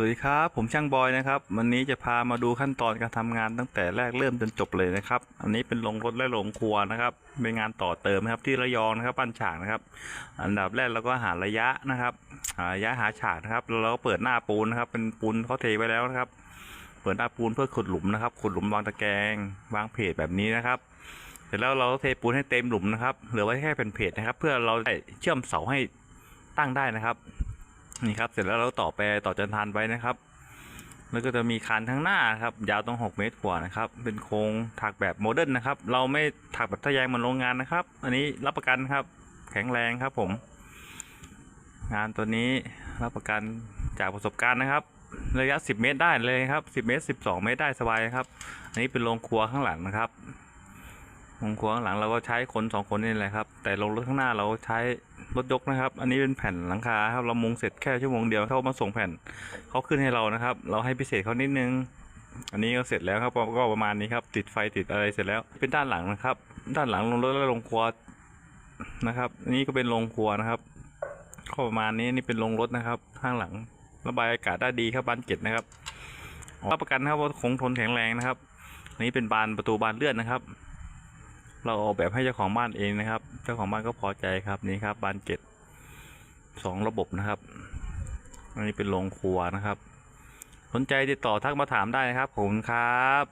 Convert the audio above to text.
วัสดีครับ ผมช่างบอยนะครับ วันนี้จะพามาดูขั้นตอนการทำงานตั้งแต่แรกเริ่มจนจบเลยนะครับ อันนี้เป็นโรงรถและโรงครัวนะครับ เป็นงานต่อเติมนะครับที่ระยองนะครับปั้นฉากนะครับ อันดับแรกเราก็หาระยะนะครับ หาระยะหาฉากนะครับแล้วเราก็เปิดหน้าปูนนะครับ เป็นปูนเขาเทไว้แล้วนะครับ เปิดหน้าปูนเพื่อขุดหลุมนะครับ ขุดหลุมวางตะแกรงวางเพจแบบนี้นะครับ เสร็จแล้วเราเทปูนให้เต็มหลุมนะครับ เหลือไว้แค่เป็นเพจนะครับ เพื่อเราได้เชื่อมเสาให้ตั้งได้นะครับ นี่ครับ เสร็จแล้วเราต่อไปต่อจันทานไว้นะครับ แล้วก็จะมีคานทั้งหน้าครับ ยาวต้อง6 เมตรกว่านะครับ เป็นโครงถักแบบโมเดิร์นนะครับ เราไม่ถักแบบทะแยงเหมือนโรงงานนะครับ อันนี้รับประกันครับ แข็งแรงครับผม งานตัวนี้รับประกันจากประสบการณ์นะครับ ระยะ 10 เมตรได้เลยครับ 10 เมตร 12 เมตรได้สบายครับ อันนี้เป็นโรงครัวข้างหลังนะครับโรงครัวข้างหลังเราก็ใช้คนสองคนนี่แหละครับ แต่โรงรถข้างหน้าเราใช้ รถยกนะครับ อันนี้เป็นแผ่นหลังคาครับเรามุงเสร็จแค่ชั่วโมงเดียวเขามาส่งแผ่นเขาขึ้นให้เรานะครับ เราให้พิเศษเขานิดนึง อันนี้ก็เสร็จแล้วครับก็ประมาณนี้ครับ ติดไฟติดอะไรเสร็จแล้ว เป็นด้านหลังนะครับ ด้านหลังโรงรถและโรงครัวนะครับ อันนี้ก็เป็นโรงครัวนะครับก็ประมาณนี้นี่เป็นโรงรถนะครับ ข้างหลังระบายอากาศได้ดีครับบานเกล็ดนะครับรับประกันครับว่าคงทนแข็งแรงนะครับนนี้เป็นบานประตูบานเลื่อนนะครับ เราออกแบบให้เจ้าของบ้านเองนะครับ เจ้าของบ้านก็พอใจครับนี่ครับบานเกล็ดสองระบบนะครับ อันนี้เป็นโรงครัวนะครับ สนใจติดต่อทักมาถามได้นะครับผมครับ